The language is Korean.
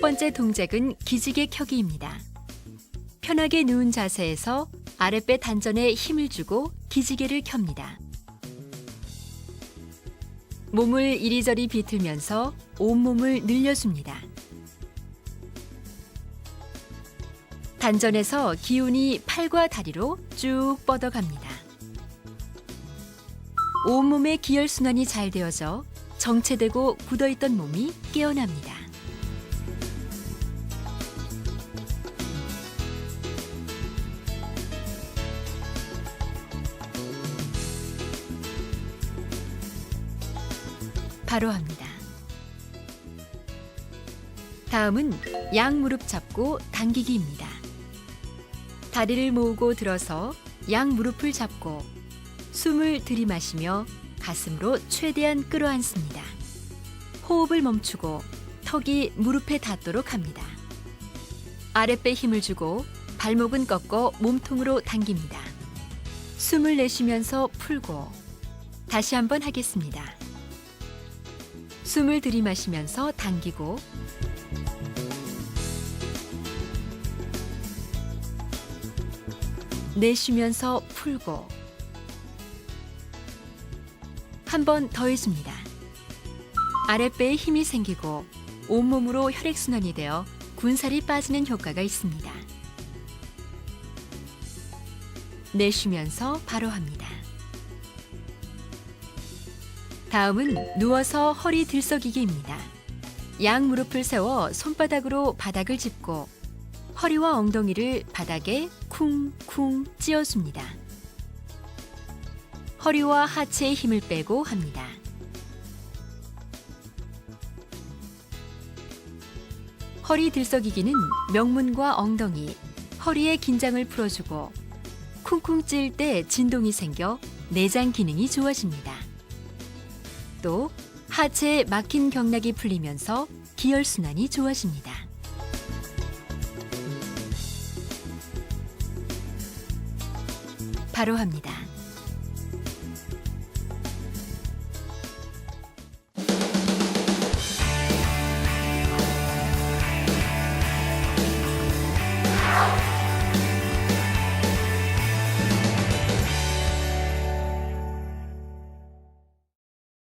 번째 동작은 기지개 켜기입니다. 편하게 누운 자세에서 아랫배 단전에 힘을 주고 기지개를 켭니다. 몸을 이리저리 비틀면서 온몸을 늘려줍니다. 단전에서 기운이 팔과 다리로 쭉 뻗어갑니다. 온몸의 기혈순환이 잘 되어져 정체되고 굳어있던 몸이 깨어납니다. 바로 합니다. 다음은 양 무릎 잡고 당기기입니다. 다리를 모으고 들어서 양 무릎을 잡고 숨을 들이마시며 가슴으로 최대한 끌어안습니다. 호흡을 멈추고 턱이 무릎에 닿도록 합니다. 아랫배 힘을 주고 발목은 꺾어 몸통으로 당깁니다. 숨을 내쉬면서 풀고 다시 한번 하겠습니다. 숨을 들이마시면서 당기고 내쉬면서 풀고 한 번 더 해줍니다. 아랫배에 힘이 생기고 온몸으로 혈액순환이 되어 군살이 빠지는 효과가 있습니다. 내쉬면서 바로 합니다. 다음은 누워서 허리 들썩이기입니다. 양 무릎을 세워 손바닥으로 바닥을 짚고 허리와 엉덩이를 바닥에 쿵쿵 찧어줍니다. 허리와 하체의 힘을 빼고 합니다. 허리 들썩이기는 명문과 엉덩이, 허리의 긴장을 풀어주고 쿵쿵 찔 때 진동이 생겨 내장 기능이 좋아집니다. 또 하체에 막힌 경락이 풀리면서 기혈순환이 좋아집니다. 바로 합니다.